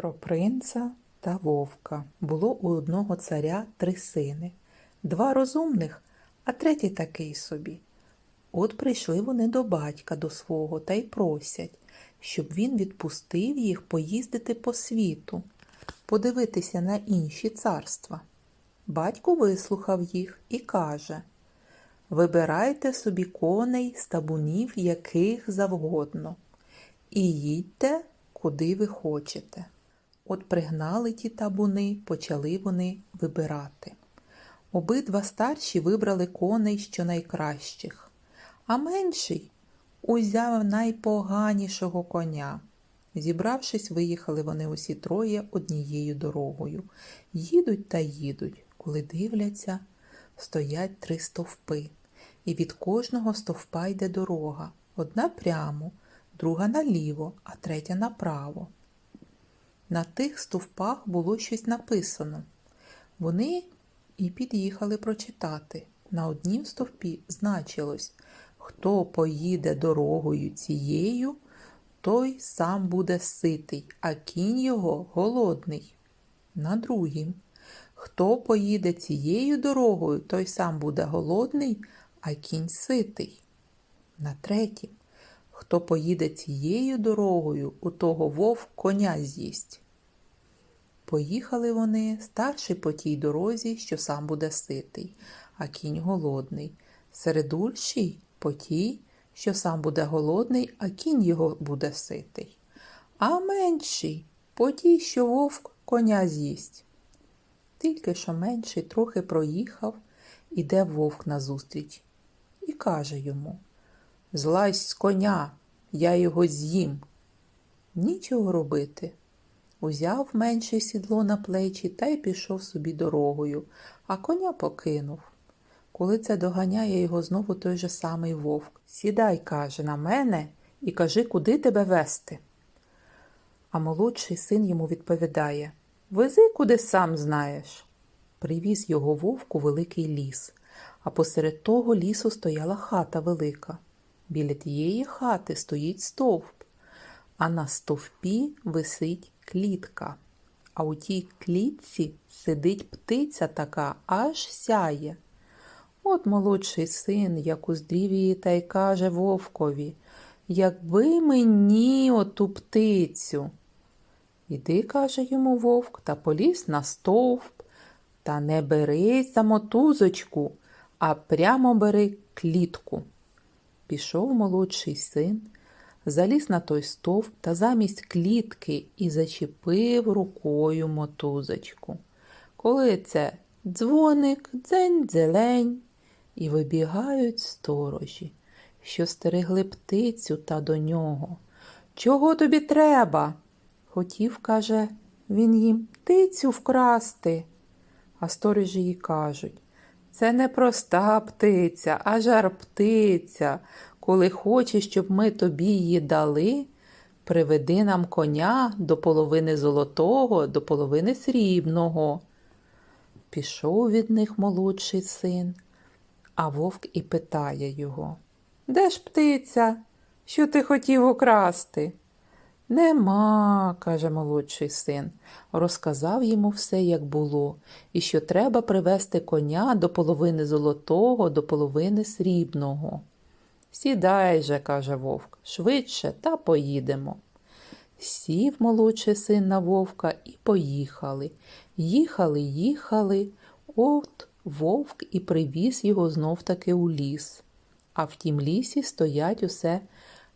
Про принца та вовка було у одного царя три сини, два розумних, а третій такий собі. От прийшли вони до батька до свого та й просять, щоб він відпустив їх поїздити по світу, подивитися на інші царства. Батько вислухав їх і каже Вибирайте собі коней з табунів яких завгодно, і їдьте, куди ви хочете. От пригнали ті табуни, почали вони вибирати. Обидва старші вибрали коней щонайкращих, а менший узяв найпоганішого коня. Зібравшись, виїхали вони усі троє однією дорогою. Їдуть та їдуть, коли дивляться, стоять три стовпи, і від кожного стовпа йде дорога. Одна прямо, друга наліво, а третя направо. На тих стовпах було щось написано. Вони і під'їхали прочитати. На однім стовпі значилось хто поїде дорогою цією, той сам буде ситий, а кінь його голодний. На другім хто поїде цією дорогою, той сам буде голодний, а кінь ситий. На третім хто поїде цією дорогою, у того вовк коня з'їсть. Поїхали вони старший по тій дорозі, що сам буде ситий, а кінь голодний. Середульший по тій, що сам буде голодний, а кінь його буде ситий. А менший по тій, що вовк коня з'їсть. Тільки що менший трохи проїхав, іде вовк назустріч і каже йому Злазь з коня, я його з'їм. Нічого робити. Узяв менше сідло на плечі та й пішов собі дорогою, а коня покинув. Коли це доганяє його знову той же самий вовк. Сідай, каже, на мене і кажи, куди тебе вести. А молодший син йому відповідає Вези, куди сам знаєш. Привіз його вовку великий ліс, а посеред того лісу стояла хата велика. Біля тієї хати стоїть стовп, а на стовпі висить клітка. А у тій клітці сидить птиця така, аж сяє. От молодший син, як уздрів її, та й каже вовкові, якби мені оту птицю. Іди, каже йому вовк, та поліз на стовп, та не бери за мотузочку, а прямо бери клітку. Пішов молодший син, заліз на той стовп та замість клітки і зачепив рукою мотузочку. Коли це дзвоник, дзень дзелень, і вибігають сторожі, що стерегли птицю та до нього. Чого тобі треба? Хотів, каже, він їм птицю вкрасти. А сторожі їй кажуть це не проста птиця, а жар птиця. Коли хочеш, щоб ми тобі її дали, приведи нам коня до половини золотого, до половини срібного. Пішов від них молодший син, а вовк і питає його Де ж птиця? Що ти хотів украсти? Нема, каже молодший син. Розказав йому все, як було, і що треба привезти коня до половини золотого, до половини срібного. Сідай же, каже вовк, швидше та поїдемо. Сів молодший син на вовка і поїхали. Їхали, їхали, от вовк і привіз його знов таки у ліс. А в тім лісі стоять усе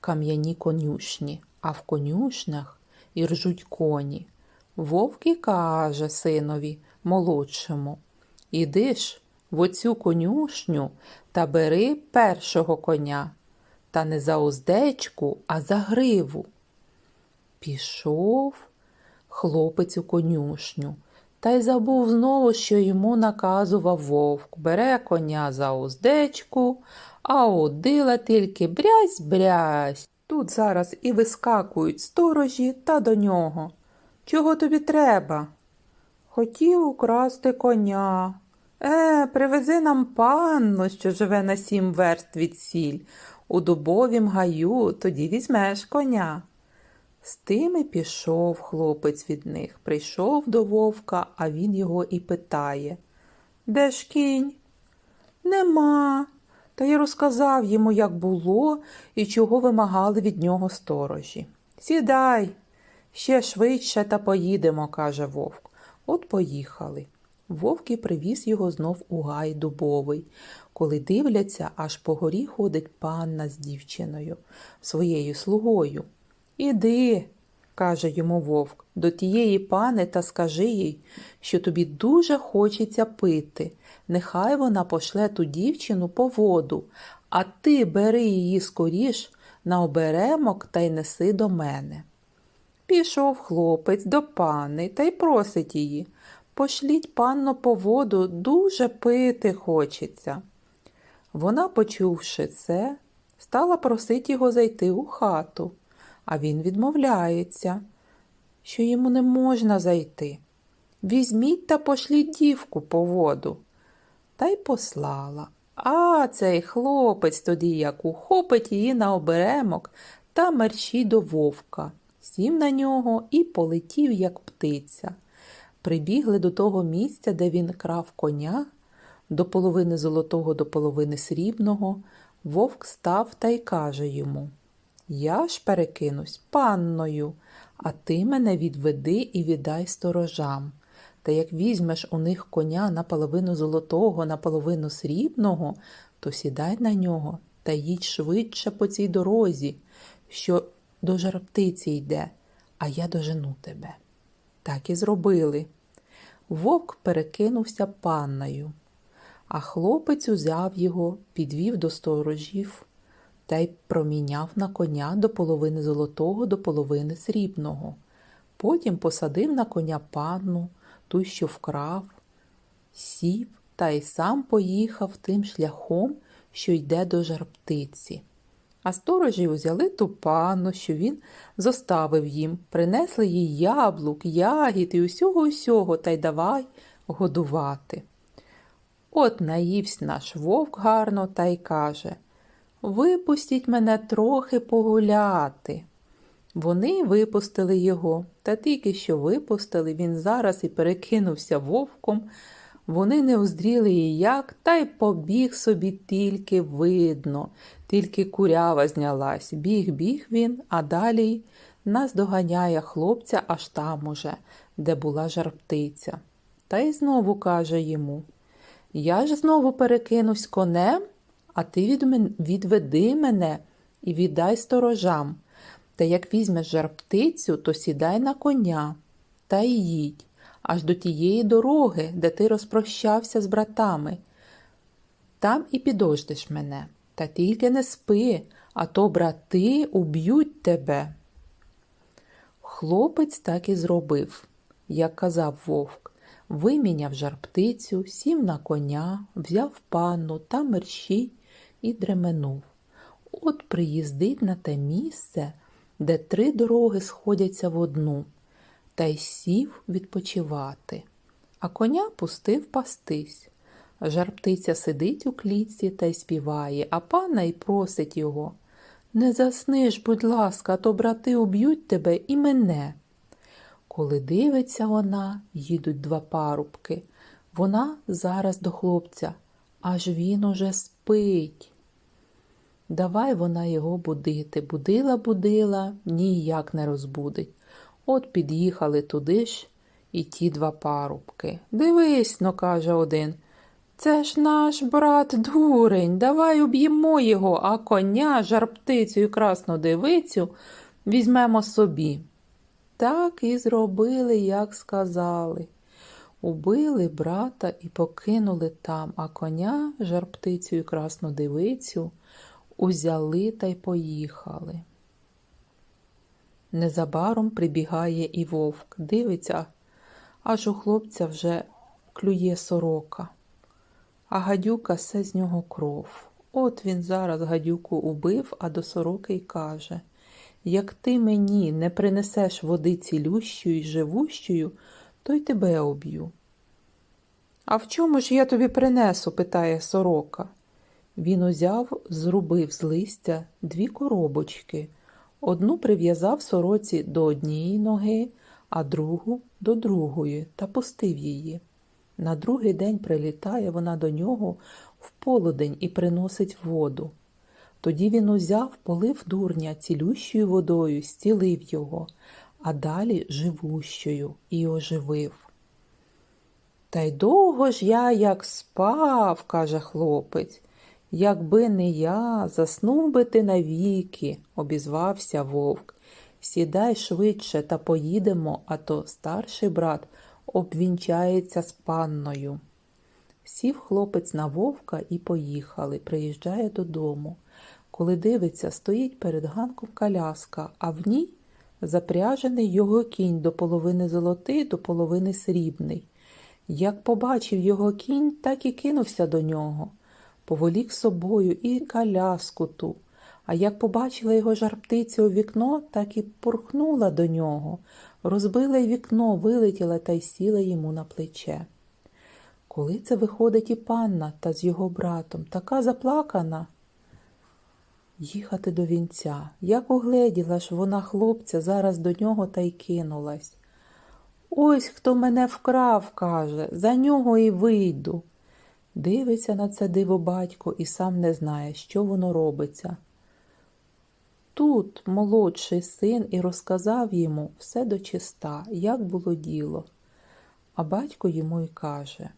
кам'яні конюшні, а в конюшнях і ржуть коні. Вовк і каже синові молодшому Іди ж в оцю конюшню та бери першого коня, та не за уздечку, а за гриву. Пішов хлопець у конюшню, та й забув знову, що йому наказував вовк. Бере коня за уздечку, а удила тільки брязь брязь. Тут зараз і вискакують сторожі та до нього. Чого тобі треба? Хотів украсти коня. Е, привези нам панну, що живе на сім верст від сіль. У дубовім гаю, тоді візьмеш коня. З тим і пішов хлопець від них. Прийшов до вовка, а він його і питає Де ж кінь? Нема. Та я розказав йому, як було і чого вимагали від нього сторожі. Сідай, ще швидше та поїдемо, каже вовк. От поїхали. Вовк і привіз його знов у гай дубовий. Коли дивляться, аж по горі ходить панна з дівчиною, своєю слугою. Іди, каже йому вовк, до тієї пани та скажи їй, що тобі дуже хочеться пити. Нехай вона пошле ту дівчину по воду, а ти бери її скоріш на оберемок та й неси до мене. Пішов хлопець до пани та й просить її. Пошліть панно по воду, дуже пити хочеться. Вона, почувши це, стала просити його зайти у хату, а він відмовляється, що йому не можна зайти. Візьміть та пошліть дівку по воду. Та й послала. А цей хлопець тоді як ухопить її на оберемок та мерщій до вовка, сів на нього і полетів, як птиця. Прибігли до того місця, де він крав коня, до половини золотого, до половини срібного. Вовк став та й каже йому Я ж перекинусь панною, а ти мене відведи і віддай сторожам. Та як візьмеш у них коня наполовину золотого, наполовину срібного, то сідай на нього та їдь швидше по цій дорозі, що до жарптиці йде, а я дожену тебе. Так і зробили. Вовк перекинувся панною, а хлопець узяв його, підвів до сторожів та й проміняв на коня до половини золотого, до половини срібного. Потім посадив на коня панну, ту, що вкрав, сів та й сам поїхав тим шляхом, що йде до жарптиці. А сторожі узяли ту панну, що він зоставив їм, принесли їй яблук, ягід і усього усього та й давай годувати. От наївсь наш вовк гарно та й каже Випустіть мене трохи погуляти. Вони випустили його, та тільки що випустили, він зараз і перекинувся вовком. Вони не уздріли її як, та й побіг собі тільки видно, тільки курява знялась. Біг, біг він, а далі нас доганяє хлопця аж там уже, де була жарптиця. Та й знову каже йому Я ж знову перекинусь конем, а ти відведи мене і віддай сторожам. Та як візьмеш жарптицю, то сідай на коня та й їдь аж до тієї дороги, де ти розпрощався з братами. Там і підождеш мене, та тільки не спи, а то брати уб'ють тебе. Хлопець так і зробив, як казав вовк, виміняв жарптицю, сів на коня, взяв панну та мерщій і дременув. От приїздить на те місце, де три дороги сходяться в одну та й сів відпочивати, а коня пустив пастись. Жарптиця сидить у клітці та й співає, а пана й просить його Не засниш, будь ласка, то брати уб'ють тебе і мене. Коли дивиться вона, їдуть два парубки. Вона зараз до хлопця, аж він уже спить. Давай вона його будити. Будила, будила, ніяк не розбудить. От під'їхали туди ж і ті два парубки. Дивись но, каже один. Це ж наш брат дурень, давай уб'ємо його, а коня, жарптицю і красну дивицю візьмемо собі. Так і зробили, як сказали. Убили брата і покинули там, а коня, жарптицю і красну дивицю узяли та й поїхали. Незабаром прибігає і вовк, дивиться, аж у хлопця вже клює сорока, а гадюка все з нього кров. От він зараз гадюку убив, а до сороки й каже Як ти мені не принесеш води цілющою й живущою, то й тебе об'ю. А в чому ж я тобі принесу? питає сорока. Він узяв, зрубив з листя дві коробочки. Одну прив'язав сороці до однієї ноги, а другу до другої та пустив її. На другий день прилітає вона до нього в полудень і приносить воду. Тоді він узяв, полив дурня цілющою водою, стілив його, а далі живущою і оживив. Та й довго ж я як спав, каже хлопець. Якби не я, заснув би ти навіки, обізвався вовк. Сідай швидше та поїдемо, а то старший брат обвінчається з панною. Сів хлопець на вовка і поїхали, приїжджає додому. Коли дивиться, стоїть перед ганком коляска, а в ній запряжений його кінь до половини золотий, до половини срібний. Як побачив його кінь, так і кинувся до нього, поволік собою і коляску ту. А як побачила його жарптиця у вікно, так і пурхнула до нього, розбила й вікно, вилетіла та й сіла йому на плече. Коли це виходить і панна та з його братом, така заплакана. Їхати до вінця. Як угледіла ж вона хлопця зараз до нього та й кинулась. Ось хто мене вкрав, каже, за нього і вийду. Дивиться на це диво батько і сам не знає, що воно робиться. Тут молодший син і розказав йому все дочиста, як було діло. А батько йому й каже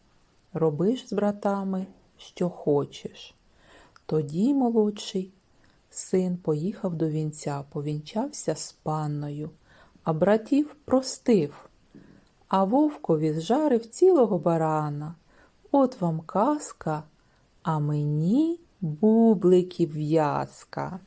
Робиш з братами, що хочеш. Тоді молодший син поїхав до вінця, повінчався з панною, а братів простив, а вовкові зжарив цілого барана. От вам казка, а мені бубликів в'язка.